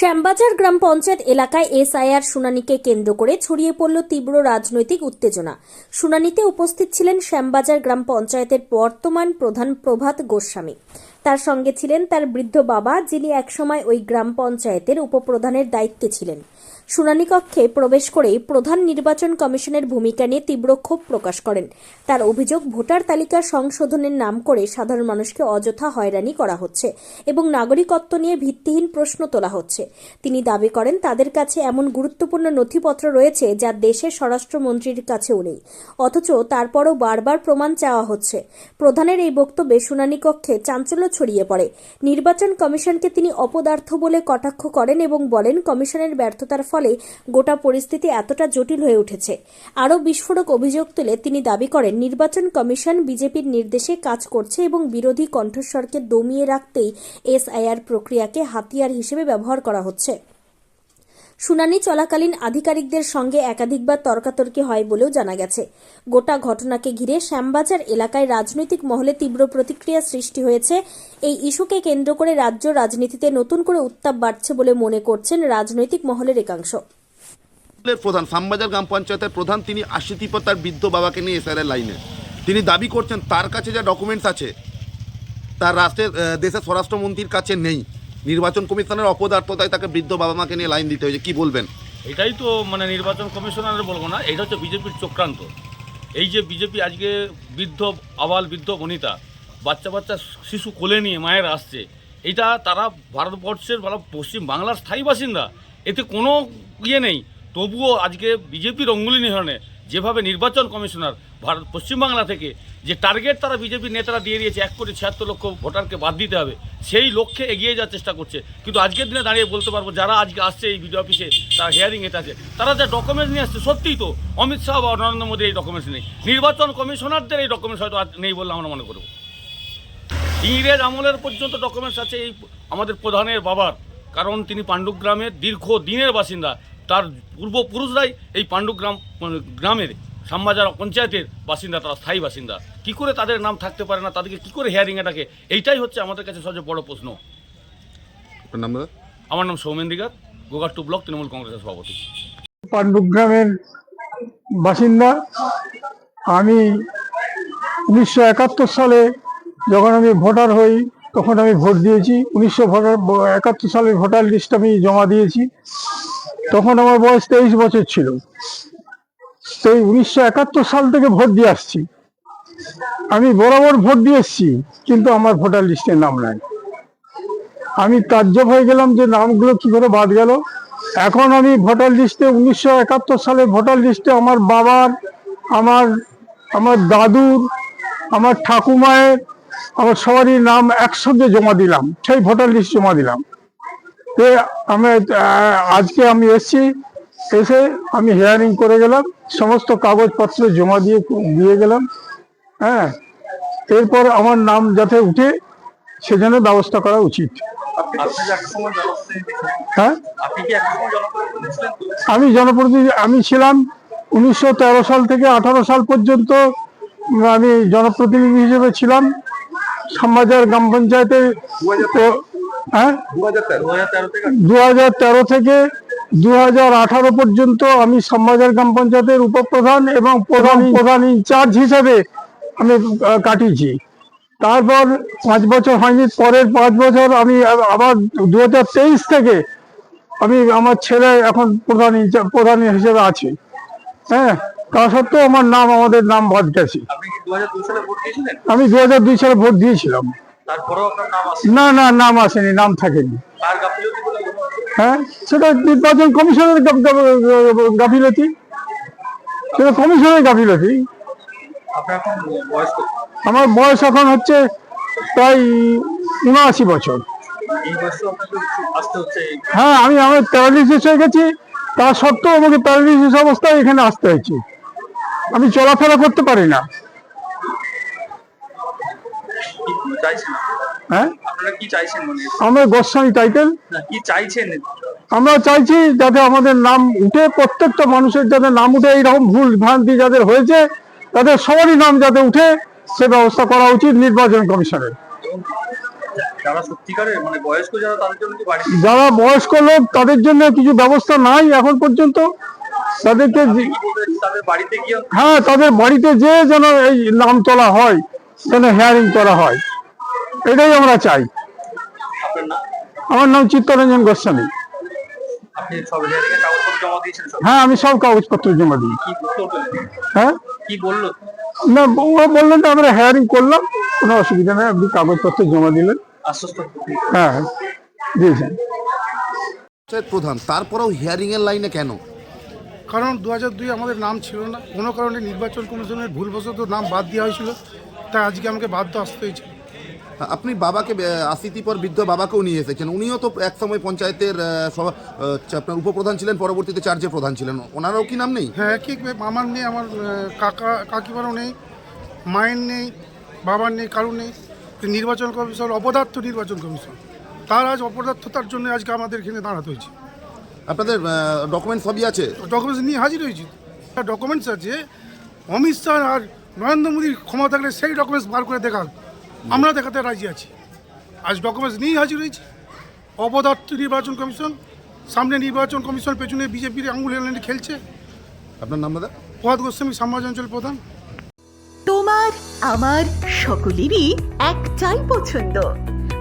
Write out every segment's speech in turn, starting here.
শ্যামবাজার গ্রাম পঞ্চায়েত এলাকায় এসআইআর শুনানিকে কেন্দ্র করে ছড়িয়ে পড়ল তীব্র রাজনৈতিক উত্তেজনা। শুনানিতে উপস্থিত ছিলেন শ্যামবাজার গ্রাম পঞ্চায়েতের বর্তমান প্রধান প্রভাত গোস্বামী। তার সঙ্গে ছিলেন তার বৃদ্ধ বাবা, যিনি একসময় ওই গ্রাম পঞ্চায়েতের উপপ্রধানের দায়িত্বে ছিলেন। শুনানি কক্ষে প্রবেশ করেই প্রধান নির্বাচন কমিশনের ভূমিকা নিয়ে তীব্র ক্ষোভ প্রকাশ করেন। তার অভিযোগ, ভোটার তালিকা সংশোধনের নাম করে সাধারণ মানুষকে অযথা হয়রানি করা হচ্ছে এবং নাগরিকত্ব নিয়ে ভিত্তিহীন প্রশ্ন তোলা হচ্ছে। তিনি দাবি করেন, তাদের কাছে এমন গুরুত্বপূর্ণ নথিপত্র রয়েছে যা দেশের স্বরাষ্ট্রমন্ত্রীর কাছেও নেই। অথচ তারপরও বারবার প্রমাণ চাওয়া হচ্ছে। প্রধানের এই বক্তব্যে শুনানি কক্ষে চাঞ্চল্য ছড়িয়ে পড়ে। নির্বাচন কমিশনকে তিনি অপদার্থ বলে কটাক্ষ করেন এবং বলেন, কমিশনের ব্যর্থতার ফলে গোটা পরিস্থিতি এতটা জটিল হয়ে উঠেছে। আরও বিস্ফোরক অভিযোগ তুলে তিনি দাবি করেন, নির্বাচন কমিশন বিজেপির নির্দেশে কাজ করছে এবং বিরোধী কণ্ঠস্বরকে দমিয়ে রাখতেই এসআইআর প্রক্রিয়াকে হাতিয়ার হিসেবে ব্যবহার করা হচ্ছে। শুনানি চলাকালীন আধিকারিকদের সঙ্গে একাধিকবার তর্কাতর্কি হয় বলেও জানা গেছে। গোটা ঘটনাকে ঘিরে শ্যামবাজার এলাকায় রাজনৈতিক মহলে তীব্র প্রতিক্রিয়া সৃষ্টি হয়েছে। এই ইস্যুকে কেন্দ্র করে রাজ্য রাজনীতিতে নতুন করে উত্তাপ বাড়ছে বলে মনে করছেন রাজনৈতিক মহলের একাংশ। প্রধান, শ্যামবাজার গ্রাম পঞ্চায়েতের প্রধান তিনি আশি তার বৃদ্ধ বাবাকে নিয়ে এসআরের লাইনে। তিনি দাবি করছেন, তার কাছে যা ডকুমেন্টস আছে, তার রাষ্ট্রের দেশের স্বরাষ্ট্রমন্ত্রীর কাছে নেই। নির্বাচন কমিশনের অপদার্থতায় তাকে বৃদ্ধ বাবা মাকে নিয়ে লাইন দিতে হয়েছে, কি বলবেন? এটাই তো মানে নির্বাচন কমিশনার বলব না, এটা হচ্ছে বিজেপির চক্রান্ত। এই যে বিজেপি আজকে বৃদ্ধ, আবাল বৃদ্ধ বনিতা, বাচ্চা বাচ্চা শিশু কোলে নিয়ে মায়ের আসছে, এটা তারা ভারতবর্ষের বা পশ্চিম বাংলার স্থায়ী বাসিন্দা, এতে কোনো ইয়ে নেই। তবুও আজকে বিজেপির অঙ্গুলি নিহরণে যেভাবে নির্বাচন কমিশনার ভারত পশ্চিমবাংলা থেকে যে টার্গেট তারা বিজেপির নেতারা দিয়ে দিয়েছে, এক কোটি ছিয়াত্তর লক্ষ ভোটারকে বাদ দিতে হবে, সেই লক্ষ্যে এগিয়ে যাওয়ার চেষ্টা করছে। কিন্তু আজকের দিনে দাঁড়িয়ে বলতে পারব, যারা আজকে আসছে এই বিডিও অফিসে তারা হিয়ারিং এতে আছে। তারা যা ডকুমেন্টস নিয়ে আসছে, সত্যিই তো, অমিত শাহ বা নরেন্দ্র মোদীর এই ডকুমেন্টস নেই। নির্বাচন কমিশনারদের এই ডকুমেন্টস হয়তো নেই বলে আমরা মনে করব। ইংরেজ আমলের পর্যন্ত ডকুমেন্টস আছে এই আমাদের প্রধানের বাবার, কারণ তিনি পাণ্ডুগ্রামের দীর্ঘ দিনের বাসিন্দা। তার পূর্বপুরুষরাই এই পাণ্ডুগ্রাম মানে গ্রামের। শ্যামবাজার পঞ্চায়েতের বাসিন্দা তারা স্থায়ী বাসিন্দা। কি করে তাদের নাম থাকতে পারে না তাদেরকে কি করে হিয়ারিংয়ে ডাকে এইটাই হচ্ছে আমাদের কাছে সবচেয়ে বড় প্রশ্ন। নাম আমার নাম সৌমেন দিগার গোগাট্টু ব্লক তৃণমূল কংগ্রেসের সভাপতি। পাণ্ডুগ্রামের বাসিন্দা। আমি উনিশশো একাত্তর সালে যখন আমি ভোটার হই তখন আমি ভোট দিয়েছি। উনিশশো ভোটার একাত্তর সালের ভোটার লিস্ট আমি জমা দিয়েছি। তখন আমার বয়স তেইশ বছর ছিল। সেই উনিশশো একাত্তর সাল থেকে ভোট দিয়ে আসছি। আমি বরাবর ভোট দিয়ে এসছি, কিন্তু আমার ভোটার লিস্টে নাম নাই। আমি তাজ্জব হয়ে গেলাম যে নামগুলো কি করে বাদ গেল। এখন আমি ভোটার লিস্টে, উনিশশো একাত্তর সালে ভোটার লিস্টে আমার বাবার, আমার আমার দাদুর, আমার ঠাকুমায়ের, আমার সবারই নাম একসঙ্গে জমা দিলাম। সেই ভোটার লিস্ট জমা দিলাম। আমি আজকে আমি এসেছি এসে আমি হিয়ারিং করে গেলাম সমস্ত কাগজপত্র জমা দিয়ে দিয়ে গেলাম হ্যাঁ। এরপর আমার নাম যাতে উঠে সেজন্য ব্যবস্থা করা উচিত। হ্যাঁ? আমি জনপ্রতিনিধি আমি ছিলাম উনিশশো তেরো সাল থেকে আঠারো সাল পর্যন্ত আমি জনপ্রতিনিধি হিসেবে ছিলাম। শ্যামবাজার গ্রাম পঞ্চায়েতে হ্যাঁ? দু হাজার তেরো থেকে দু হাজার আঠারো পর্যন্ত আমি শ্যামবাজার গ্রাম পঞ্চায়েতের উপপ্রধান এবং প্রধান প্রধান ইনচার্জ হিসেবে আমি কাটিয়েছি। তারপর পাঁচ বছর হয়নি পরের পাঁচ বছর আমি আবার দু হাজার তেইশ থেকে আমি আমার ছেলে এখন প্রধান প্রধান হিসেবে আছে। হ্যাঁ তা সত্ত্বেও আমার নাম আমাদের নাম বাদ গেছে। আপনি কি দু হাজার দুই সালে ভোট দিয়েছিলেন? আমি দু হাজার দুই সালে ভোট দিয়েছিলাম। না না নাম আসেনি নাম থাকেনি। হ্যাঁ? সেটা নির্বাচন কমিশনের গাফিলতি। সেটা কমিশনের গাফিলতি? আমার বয়স এখন হচ্ছে প্রায় উনআশি বছর। হ্যাঁ আমি আমার প্যারালিসিস হয়ে গেছি। তা সত্ত্বেও আমাকে প্যারালিসিস অবস্থায় এখানে আসতে হয়েছে। আমি চলাফেরা করতে পারি না। হ্যাঁ? আপনারা কি চাইছেন মানে আমরা গোস্বামী টাইটেল। কি চাইছেন? আমরা চাইছি যাতে আমাদের নাম উঠে প্রত্যেকটা মানুষের যাতে নাম উঠে এইরকম ভুল ভ্রান্তি যাদের হয়েছে তাদের সবারই নাম যাতে উঠে সে ব্যবস্থা করা উচিত নির্বাচন কমিশনের। যারা সত্যিকারের মানে বয়স্ক যারা তাদের জন্য কি বাড়িতে যারা বয়স্ক লোক তাদের জন্য কিছু ব্যবস্থা নাই এখন পর্যন্ত। তাদেরকে তাদের বাড়িতে গিয়ে হ্যাঁ তাদের বাড়িতে যে যেন এই নাম তোলা হয় যেন হেয়ারিং করা হয়। এটাই আমরা চাই। আমার নাম চিত্তরঞ্জন গোস্বামী। আপনি সব হেয়ারিং এর কাগজপত্র জমা দিয়েছেন সব? হ্যাঁ আমি সব কাগজপত্র জমা দিই কি হ্যাঁ? কি বলল? না ওরা বললেন আমরা হেয়ারিং করলাম কোনো অসুবিধা নেই আপনি কাগজপত্র জমা দিলেন। হ্যাঁ দিয়েছেন। প্রধান তারপরেও হিয়ারিংয়ের লাইনে কেন? কারণ দু হাজার দুই আমাদের নাম ছিল না। কোনো কারণে নির্বাচন কমিশনের ভুলবশত নাম বাদ দেওয়া হয়েছিল তাই আজকে আমাকে বাধ্য আসতে হয়েছে। আপনি বাবাকে আহ, পর বৃদ্ধ বাবাকেও নিয়ে এসেছেন। উনিও তো একসময় পঞ্চায়েতের আহ, সভা আপনার উপপ্রধান ছিলেন পরবর্তীতে চার্জে প্রধান ছিলেন। ওনারও কি নাম নেই? হ্যাঁ কি আমার নেই আমার কাকা কাকিমারও নেই মায়ের নেই বাবার নেই কারও নেই। নির্বাচন কমিশন অপদার্থ নির্বাচন কমিশন। তার আজ অপদার্থতার জন্য আজকে আমাদের এখানে দাঁড়াতে হয়েছে। আপনাদের ডকুমেন্ট সবই আছে? ডকুমেন্টস নিয়ে হাজির হয়েছি। ডকুমেন্টস আছে অমিত শাহ আর নরেন্দ্র মোদীর ক্ষমতা থাকলে সেই ডকুমেন্টস বার করে দেখান। আমরা দেখাতে রাজি আছি। আজ ডকুমেন্টস নিয়েই হাজির হয়েছি। অপদার্থ নির্বাচন কমিশন সামনে নির্বাচন কমিশন পেছনে বিজেপির আঙুল এনে খেলছে। আপনার নাম দাদা? প্রভাত গোস্বামী সাম্রাজ্য অঞ্চল প্রধান। তোমার আমার সকলেরই একটাই পছন্দ।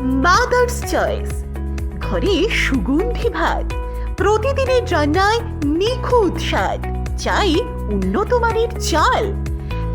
মাদার্স চয়েস ঘরে সুগন্ধি ভাত। প্রতিদিনের রান্নায় নিখুঁত স্বাদ। চাই উন্নত মানের চাল।